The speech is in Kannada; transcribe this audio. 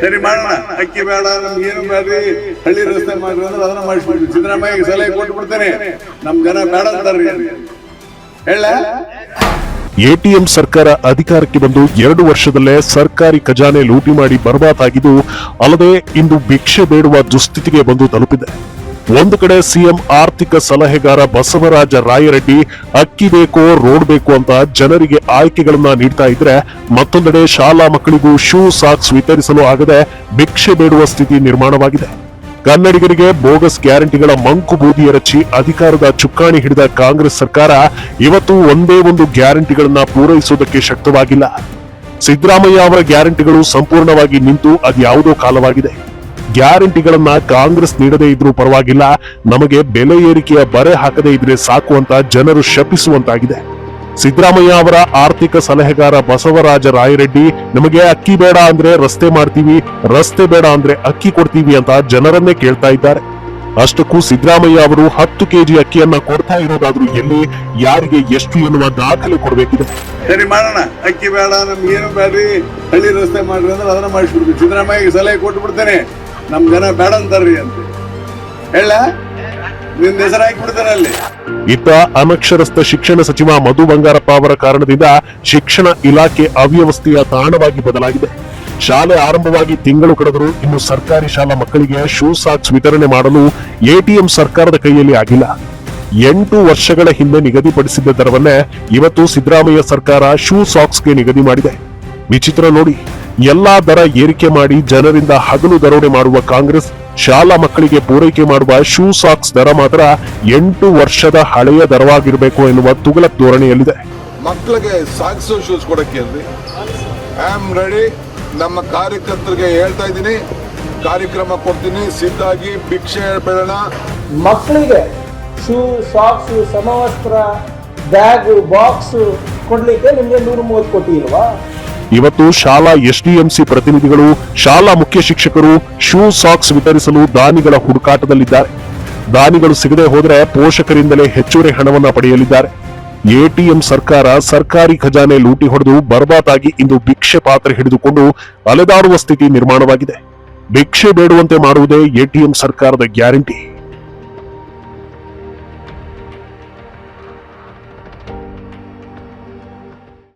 ಸರಿ ಮಾಡೋಣ. ಅಕ್ಕಿ ಬೇಡ, ನಮ್ಗೆ ಏನು ಬೇಡ್ರಿ? ಹಳ್ಳಿ ರಸ್ತೆ ಮಾಡ್ರಿ ಅಂದ್ರೆ ಅದನ್ನ ಮಾಡಿಸ್ಬಿಡ್ರಿ. ಸಿದ್ದರಾಮಯ್ಯ ಸಲಹೆ ಕೊಟ್ಟು ಬಿಡ್ತೇನೆ ನಮ್ ಜನ ಬೇಡ ಅಂತಾರ್ರಿ. ಹೇಳ? ಎಟಿಎಂ ಸರ್ಕಾರ ಅಧಿಕಾರಕ್ಕೆ ಬಂದು ಎರಡು ವರ್ಷದಲ್ಲೇ ಸರ್ಕಾರಿ ಖಜಾನೆ ಲೂಟಿ ಮಾಡಿ ಬರ್ಬಾತಾಗಿದ್ದು ಅಲ್ಲದೆ ಇಂದು ಭಿಕ್ಷೆ ಬೇಡುವ ದುಸ್ಥಿತಿಗೆ ಬಂದು ತಲುಪಿದೆ. ಒಂದು ಕಡೆ ಸಿಎಂ ಆರ್ಥಿಕ ಸಲಹೆಗಾರ ಬಸವರಾಜ ರಾಯರೆಡ್ಡಿ ಅಕ್ಕಿ ಬೇಕೋ, ರೋಡ್ ಬೇಕು ಅಂತ ಜನರಿಗೆ ಆಯ್ಕೆಗಳನ್ನ ನೀಡ್ತಾ ಇದ್ರೆ ಮತ್ತೊಂದೆಡೆ ಶಾಲಾ ಮಕ್ಕಳಿಗೂ ಶೂ ಸಾಕ್ಸ್ ವಿತರಿಸಲು ಆಗದೆ ಭಿಕ್ಷೆ ಬೇಡುವ ಸ್ಥಿತಿ ನಿರ್ಮಾಣವಾಗಿದೆ. ಕನ್ನಡಿಗರಿಗೆ ಬೋಗಸ್ ಗ್ಯಾರಂಟಿಗಳ ಮಂಕು ಬೂದಿ ಎರಚಿ ಅಧಿಕಾರದ ಚುಕ್ಕಾಣಿ ಹಿಡಿದ ಕಾಂಗ್ರೆಸ್ ಸರ್ಕಾರ ಇವತ್ತು ಒಂದೇ ಒಂದು ಗ್ಯಾರಂಟಿಗಳನ್ನ ಪೂರೈಸುವುದಕ್ಕೆ ಶಕ್ತವಾಗಿಲ್ಲ. ಸಿದ್ದರಾಮಯ್ಯ ಅವರ ಗ್ಯಾರಂಟಿಗಳು ಸಂಪೂರ್ಣವಾಗಿ ನಿಂತು ಅದ್ಯಾವುದೋ ಕಾಲವಾಗಿದೆ. ಗ್ಯಾರಂಟಿಗಳನ್ನ ಕಾಂಗ್ರೆಸ್ ನೀಡದೇ ಇದ್ರೂ ಪರವಾಗಿಲ್ಲ. ನಮಗೆ ಬೆಲೆ ಏರಿಕೆಯ ಬರೆ ಹಾಕದೇ ಇದ್ರೆ ಸಾಕು ಅಂತ ಜನರು ಶಪಿಸುವಂತಾಗಿದೆ. ಸಿದ್ದರಾಮಯ್ಯ ಅವರ ಆರ್ಥಿಕ ಸಲಹೆಗಾರ ಬಸವರಾಜ ರಾಯರೆಡ್ಡಿ, ನಮಗೆ ಅಕ್ಕಿ ಬೇಡ ಅಂದ್ರೆ ರಸ್ತೆ ಮಾಡ್ತೀವಿ, ರಸ್ತೆ ಬೇಡ ಅಂದ್ರೆ ಅಕ್ಕಿ ಕೊಡ್ತೀವಿ ಅಂತ ಜನರನ್ನೇ ಕೇಳ್ತಾ ಇದ್ದಾರೆ. ಅಷ್ಟಕ್ಕೂ ಸಿದ್ದರಾಮಯ್ಯ ಅವರು ಹತ್ತು ಕೆಜಿ ಅಕ್ಕಿಯನ್ನ ಕೊಡ್ತಾ ಇರೋದಾದ್ರೂ ಎಲ್ಲಿ, ಯಾರಿಗೆ ಎಷ್ಟು ಎನ್ನುವ ದಾಖಲೆ ಕೊಡಬೇಕಿದೆ? ಸರಿ ಮಾಡೋಣ. ಅಕ್ಕಿ ಬೇಡ ನಮ್ಗೆ ಏನು ಬೇಡ್ರಿ. ಹಳ್ಳಿ ರಸ್ತೆ ಮಾಡ್ರಿ ಅಂದ್ರೆ ಅದನ್ನ ಮಾಡಿಸ್ಬಿಡ್ಬೇಕು ಸಿದ್ದರಾಮಯ್ಯ ಸಲಹೆ ಕೊಟ್ಟು ಬಿಡ್ತೇನೆ ನಮ್ ಜನ ಬೇಡ ಅಂತಾರ್ರಿ ಅಂತ. ಹೇಳ? ಹೆಸರು ಅಲ್ಲಿ. ಇತ್ತ ಅನಕ್ಷರಸ್ಥ ಶಿಕ್ಷಣ ಸಚಿವ ಮಧು ಬಂಗಾರಪ್ಪ ಅವರ ಕಾರಣದಿಂದ ಶಿಕ್ಷಣ ಇಲಾಖೆ ಅವ್ಯವಸ್ಥೆಯ ತಾಣವಾಗಿ ಬದಲಾಗಿದೆ. ಶಾಲೆ ಆರಂಭವಾಗಿ ತಿಂಗಳು ಕಳೆದರೂ ಇನ್ನು ಸರ್ಕಾರಿ ಶಾಲಾ ಮಕ್ಕಳಿಗೆ ಶೂ ಸಾಕ್ಸ್ ವಿತರಣೆ ಮಾಡಲು ಎಟಿಎಂ ಸರ್ಕಾರದ ಕೈಯಲ್ಲಿ ಆಗಿಲ್ಲ. ಎಂಟು ವರ್ಷಗಳ ಹಿಂದೆ ನಿಗದಿಪಡಿಸಿದ್ದ ದರವನ್ನೇ ಇವತ್ತು ಸಿದ್ದರಾಮಯ್ಯ ಸರ್ಕಾರ ಶೂ ಸಾಕ್ಸ್ಗೆ ನಿಗದಿ ಮಾಡಿದೆ. ವಿಚಿತ್ರ ನೋಡಿ. ಎಲ್ಲಾ ದರ ಏರಿಕೆ ಮಾಡಿ ಜನರಿಂದ ಹಗಲು ದರೋಡೆ ಮಾಡುವ ಕಾಂಗ್ರೆಸ್ ಶಾಲಾ ಮಕ್ಕಳಿಗೆ ಪೂರೈಕೆ ಮಾಡುವ ಶೂ ಸಾಕ್ಸ್ ದರ ಮಾತ್ರ ಎಂಟು ವರ್ಷದ ಹಳೆಯ ದರವಾಗಿರಬೇಕು ಎನ್ನುವ ತುಗಲಕ್ ಧೋರಣೆಯಲ್ಲಿದೆ. ಮಕ್ಕಳಿಗೆ ಸಾಕ್ಸ್ ಶೂಸ್ ಕೊಡಕ್ಕೆ ಐ ಆಮ್ ರೆಡಿ ನಮ್ಮ ಕಾರ್ಯಕರ್ತರಿಗೆ ಹೇಳ್ತಾ ಇದ್ದೀನಿ. ಕಾರ್ಯಕ್ರಮ ಕೊಡ್ತೀನಿ. ಸಿದ್ಧಾಗಿ ಭಿಕ್ಷೆ ಬೇಡಣ. ಮಕ್ಕಳಿಗೆ ಶೂ ಸಾಕ್ಸ್ ಸಮವಸ್ತ್ರ ಬ್ಯಾಗು ಬಾಕ್ಸ್ ಕೊಡ್ಲಿಕ್ಕೆ ನಿಮಗೆ ನೂರ ಮೂವತ್ತು ಕೋಟಿ ಇಲ್ವಾ? ಇವತ್ತು ಶಾಲಾ ಎಸ್ಡಿಎಂಸಿ ಪ್ರತಿನಿಧಿಗಳು, ಶಾಲಾ ಮುಖ್ಯ ಶಿಕ್ಷಕರು ಶೂ ಸಾಕ್ಸ್ ವಿತರಿಸಲು ದಾನಿಗಳ ಹುಡುಕಾಟದಲ್ಲಿದ್ದಾರೆ. ದಾನಿಗಳು ಸಿಗದೆ ಹೋದರೆ ಪೋಷಕರಿಂದಲೇ ಹೆಚ್ಚುವರಿ ಹಣವನ್ನ ಪಡೆಯಲಿದ್ದಾರೆ. ಎಟಿಎಂ ಸರ್ಕಾರ ಸರ್ಕಾರಿ ಖಜಾನೆ ಲೂಟಿ ಹೊಡೆದು ಬರ್ಬಾತಾಗಿ ಇಂದು ಭಿಕ್ಷೆ ಪಾತ್ರೆ ಹಿಡಿದುಕೊಂಡು ಅಲೆದಾಡುವ ಸ್ಥಿತಿ ನಿರ್ಮಾಣವಾಗಿದೆ. ಭಿಕ್ಷೆ ಬೇಡುವಂತೆ ಮಾಡುವುದೇ ಎಟಿಎಂ ಸರ್ಕಾರದ ಗ್ಯಾರಂಟಿ.